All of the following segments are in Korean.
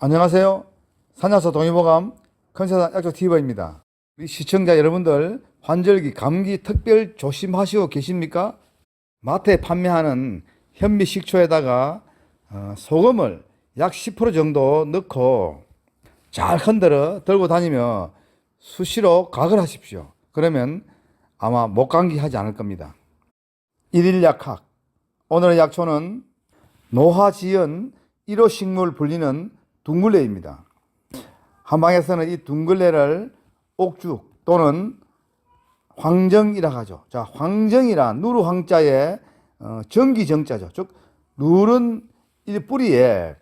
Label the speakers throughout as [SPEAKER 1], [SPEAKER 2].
[SPEAKER 1] 안녕하세요. 산야서 동의보감 컨세상 약초 TV입니다. 우리 시청자 여러분들 환절기 감기 특별 조심하시고 계십니까? 마트에 판매하는 현미 식초에다가 어, 소금을 약 10% 정도 넣고 잘 흔들어 들고 다니며 수시로 각을 하십시오. 그러면 아마 목감기 하지 않을 겁니다. 일일 약학. 오늘의 약초는 노화지연 1호 식물 불리는 둥글레입니다. 한방에서는 이 둥글레를 옥죽 또는 황정이라 하죠. 자, 황정이라 누르 황자에 어, 전기 정자죠. 즉 누른 이 뿌리에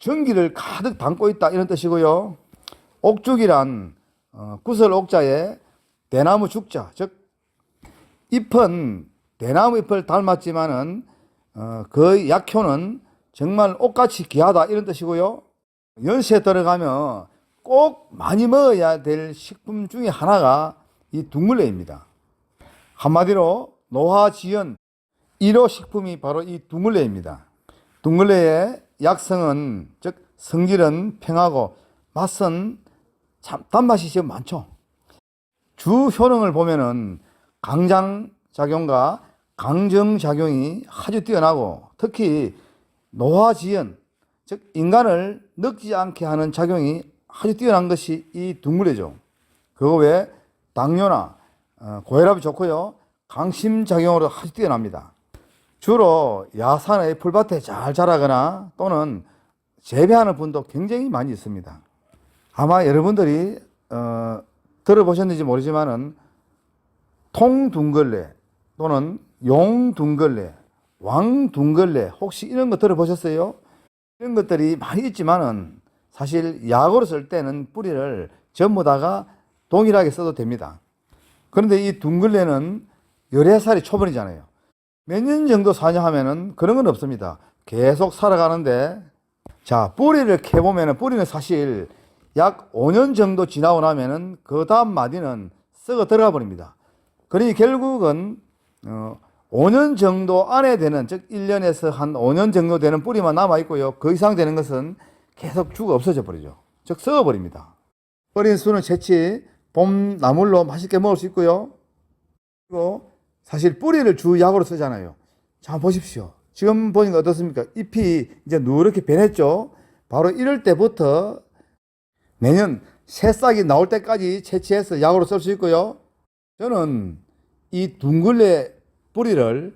[SPEAKER 1] 전기를 가득 담고 있다 이런 뜻이고요. 옥죽이란 어, 구설 옥자에 대나무 죽자, 즉 잎은 대나무 잎을 닮았지만은 어, 그 약효는 정말 옥같이 귀하다 이런 뜻이고요. 연세에 들어가면 꼭 많이 먹어야 될 식품 중에 하나가 이 둥글레입니다. 한마디로 노화지연 1호 식품이 바로 이 둥글레입니다. 둥글레의 약성은 즉 성질은 평하고 맛은 참 단맛이 좀 많죠. 주 효능을 보면은 강장 작용과 강정 작용이 아주 뛰어나고 특히 노화지연 즉 인간을 늙지 않게 하는 작용이 아주 뛰어난 것이 이 둥글레죠. 그거 외에 당뇨나 어, 고혈압이 좋고요. 강심 작용으로 아주 뛰어납니다. 주로 야산의 풀밭에 잘 자라거나 또는 재배하는 분도 굉장히 많이 있습니다. 아마 여러분들이 어, 들어보셨는지 모르지만은 통둥걸레 또는 용둥걸레, 왕둥걸레 혹시 이런 거 들어보셨어요? 이런 것들이 많이 있지만은 사실 약으로 쓸 때는 뿌리를 전부 다가 동일하게 써도 됩니다. 그런데 이 둥글레는 13살이 초반이잖아요. 몇 년 정도 사냐 하면은 그런 건 없습니다. 계속 살아가는데 자, 뿌리를 캐보면은 뿌리는 사실 약 5년 정도 지나고 나면은 그 다음 마디는 썩어 들어가 버립니다. 그러니 결국은 어, 5년 정도 안에 되는 즉 1년에서 한 5년 정도 되는 뿌리만 남아 있고요. 그 이상 되는 것은 계속 죽어 없어져 버리죠. 즉 썩어 버립니다. 어린 수는 채취 봄 나물로 맛있게 먹을 수 있고요. 그리고 사실 뿌리를 주 약으로 쓰잖아요. 자 보십시오. 지금 보니까 어떻습니까? 잎이 이제 누렇게 변했죠. 바로 이럴 때부터 내년 새싹이 나올 때까지 채취해서 약으로 쓸 수 있고요. 저는 이 둥글레 뿌리를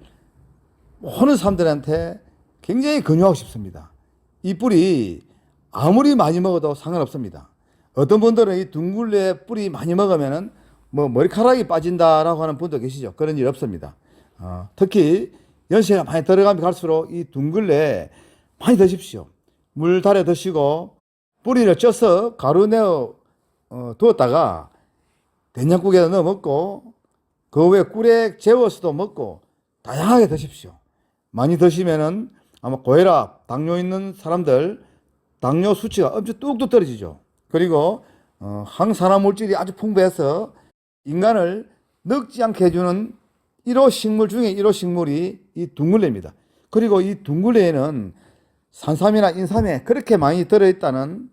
[SPEAKER 1] 모든 사람들한테 굉장히 권유하고 싶습니다. 이 뿌리 아무리 많이 먹어도 상관없습니다. 어떤 분들은 이 둥글레 뿌리 많이 먹으면은 뭐 머리카락이 빠진다라고 하는 분도 계시죠. 그런 일 없습니다. 어, 특히 연세가 많이 들어가면 갈수록 이 둥글레 많이 드십시오. 물 달여 드시고 뿌리를 쪄서 가루 내어 어, 두었다가 된장국에다 넣어 먹고 그 외에 꿀에 재워서도 먹고 다양하게 드십시오. 많이 드시면은 아마 고혈압, 당뇨 있는 사람들 당뇨 수치가 엄청 뚝뚝 떨어지죠. 그리고 어, 항산화 물질이 아주 풍부해서 인간을 늙지 않게 해주는 1호 식물 중에 1호 식물이 이 둥글레입니다. 그리고 이 둥글레에는 산삼이나 인삼에 그렇게 많이 들어있다는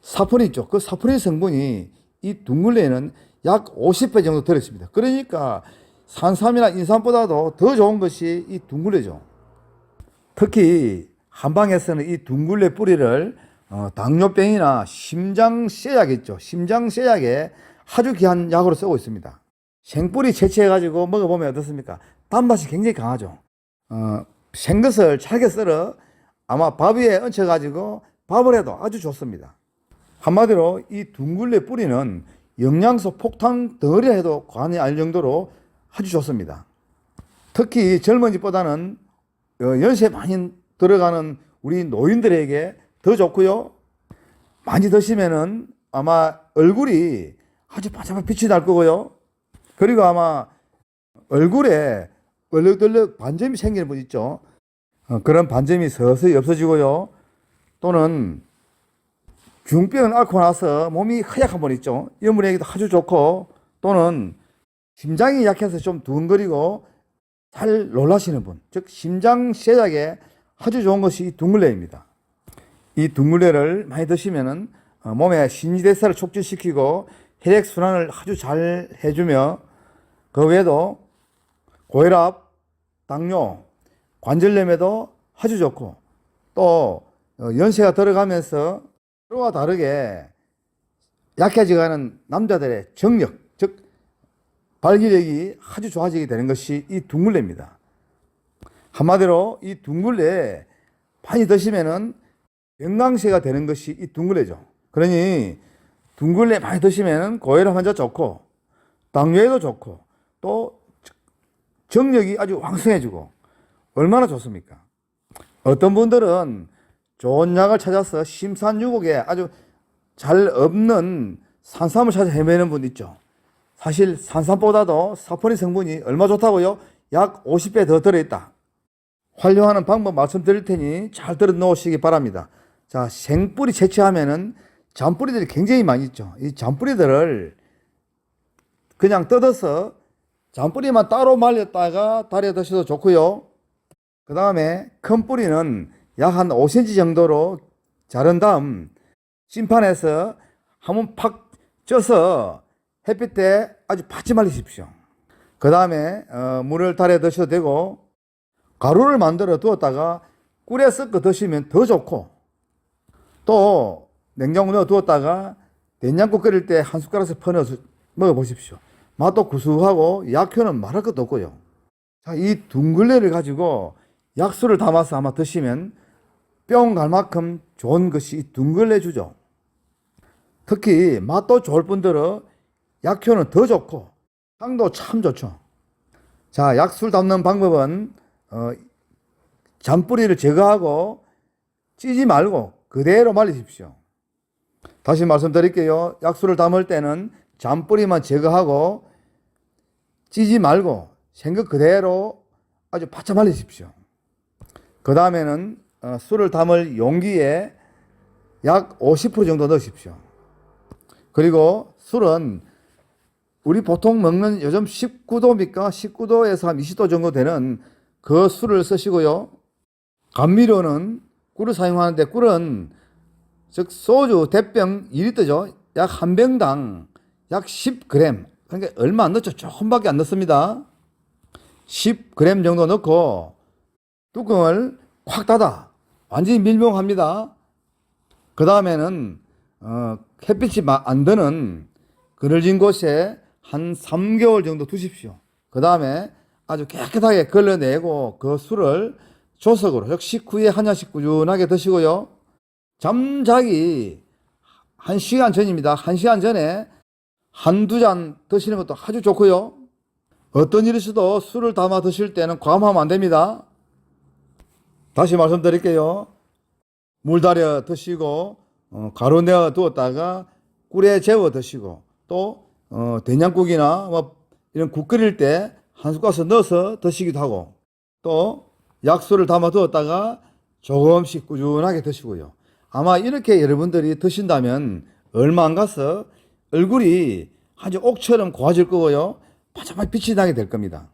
[SPEAKER 1] 사포닌 있죠. 그 사포닌 성분이 이 둥글레에는 약 50배 정도 들어있습니다. 그러니까 산삼이나 인삼보다도 더 좋은 것이 이 둥글레죠. 특히 한방에서는 이 둥글레 뿌리를 어, 당뇨병이나 심장쇠약 있죠. 심장쇠약에 아주 귀한 약으로 쓰고 있습니다. 생뿌리 채취해가지고 먹어보면 어떻습니까? 단맛이 굉장히 강하죠. 어, 생것을 잘게 썰어 아마 밥 위에 얹혀가지고 밥을 해도 아주 좋습니다. 한마디로 이 둥글레 뿌리는 영양소 폭탄 덩어리라 해도 과언이 아닐 정도로 아주 좋습니다. 특히 젊은이보다는 어, 연세 많이 들어가는 우리 노인들에게 더 좋고요. 많이 드시면은 아마 얼굴이 아주 반짝반짝 빛이 날 거고요. 그리고 아마 얼굴에 얼룩덜룩 반점이 생기는 분 있죠. 어, 그런 반점이 서서히 없어지고요. 또는 중병을 앓고 나서 몸이 허약한 분 있죠. 이런 분에게도 아주 좋고 또는 심장이 약해서 좀 두근거리고 잘 놀라시는 분, 즉 심장 쇠약에 아주 좋은 것이 둥글레입니다. 이 둥글레를 많이 드시면은 어, 몸의 신진대사를 촉진시키고 혈액 순환을 아주 잘 해주며 그 외에도 고혈압, 당뇨, 관절염에도 아주 좋고 또 어, 연세가 들어가면서 서로와 다르게 약해져가는 남자들의 정력, 즉 발기력이 아주 좋아지게 되는 것이 이 둥글레입니다. 한마디로 이 둥글레 많이 드시면은 영양제가 되는 것이 이 둥글레죠. 그러니 둥글레 많이 드시면은 고혈압 환자 좋고 당뇨에도 좋고 또 정력이 아주 왕성해지고 얼마나 좋습니까? 어떤 분들은 좋은 약을 찾아서 심산유곡에 아주 잘 없는 산삼을 찾아 헤매는 분 있죠. 사실 산삼보다도 사포닌 성분이 얼마 좋다고요? 약 50배 더 들어있다. 활용하는 방법 말씀드릴 테니 잘 들어 놓으시기 바랍니다. 자, 생뿌리 채취하면은 잔뿌리들이 굉장히 많이 있죠. 이 잔뿌리들을 그냥 뜯어서 잔뿌리만 따로 말렸다가 달여 드셔도 좋고요. 그 다음에 큰 뿌리는 약 한 5cm 정도로 자른 다음 심판해서 한번 팍 쪄서 햇빛에 아주 바짝 말리십시오. 그 다음에 어, 물을 달여 드셔도 되고 가루를 만들어 두었다가 꿀에 섞어 드시면 더 좋고 또 냉장고 넣어 두었다가 된장국 끓일 때 한 숟가락씩 퍼내서 먹어 보십시오. 맛도 구수하고 약효는 말할 것도 없고요. 자, 이 둥글레를 가지고 약수를 담아서 아마 드시면 뿅 갈 만큼 좋은 것이 이 둥글레 주죠. 특히 맛도 좋을 뿐더러 약효는 더 좋고 향도 참 좋죠. 자, 약술 담는 방법은 어, 잔뿌리를 제거하고 찌지 말고 그대로 말리십시오. 다시 말씀드릴게요. 약수를 담을 때는 잔뿌리만 제거하고 찌지 말고 생각 그대로 아주 바짝 말리십시오. 그 다음에는 어, 술을 담을 용기에 약 50% 정도 넣으십시오. 그리고 술은 우리 보통 먹는 요즘 19도입니까? 19도에서 한 20도 정도 되는 그 술을 쓰시고요. 감미료는 꿀을 사용하는데 꿀은 즉 소주 대병 2리터죠. 약 한 병당 약 10g. 그러니까 얼마 안 넣죠. 조금밖에 안 넣습니다. 10g 정도 넣고 뚜껑을 콱 닫아. 완전히 밀봉합니다. 그 다음에는 어, 햇빛이 마- 안 드는 그늘진 곳에 한 3개월 정도 두십시오. 그 다음에 아주 깨끗하게 걸러내고 그 술을 조석으로 즉 식후에 한 잔씩 꾸준하게 드시고요. 잠자기 한 시간 전입니다. 한 시간 전에 한두 잔 드시는 것도 아주 좋고요. 어떤 일이 있어도 술을 담아 드실 때는 과음하면 안 됩니다. 다시 말씀드릴게요. 물 달여 드시고 어, 가루 내어 두었다가 꿀에 재워 드시고 또 어, 된장국이나 뭐 이런 국 끓일 때 한 숟가락 넣어서 드시기도 하고 또 약수를 담아 두었다가 조금씩 꾸준하게 드시고요. 아마 이렇게 여러분들이 드신다면 얼마 안 가서 얼굴이 아주 옥처럼 고와질 거고요. 바짝바짝 빛이 나게 될 겁니다.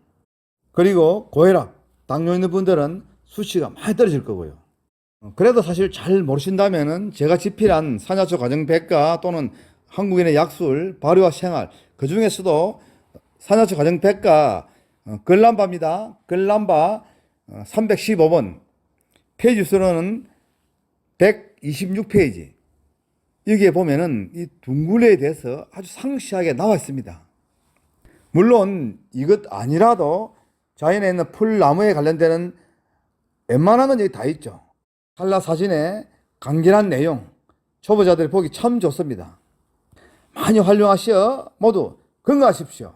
[SPEAKER 1] 그리고 고혈압, 당뇨 있는 분들은 수치가 많이 떨어질 거고요. 어, 그래도 사실 잘 모르신다면은 제가 집필한 산야초 가정 백과 또는 한국인의 약술, 발효와 생활 그 중에서도 산야초 가정 백과 어, 글람바입니다. 글람바 315번 페이지 수로는 126페이지 여기에 보면은 이 둥글레에 대해서 아주 상세하게 나와 있습니다. 물론 이것 아니라도 자연에 있는 풀나무에 관련되는 웬만한 건 여기 다 있죠. 한라 사진의 간결한 내용, 초보자들이 보기 참 좋습니다. 많이 활용하시어 모두 건강하십시오.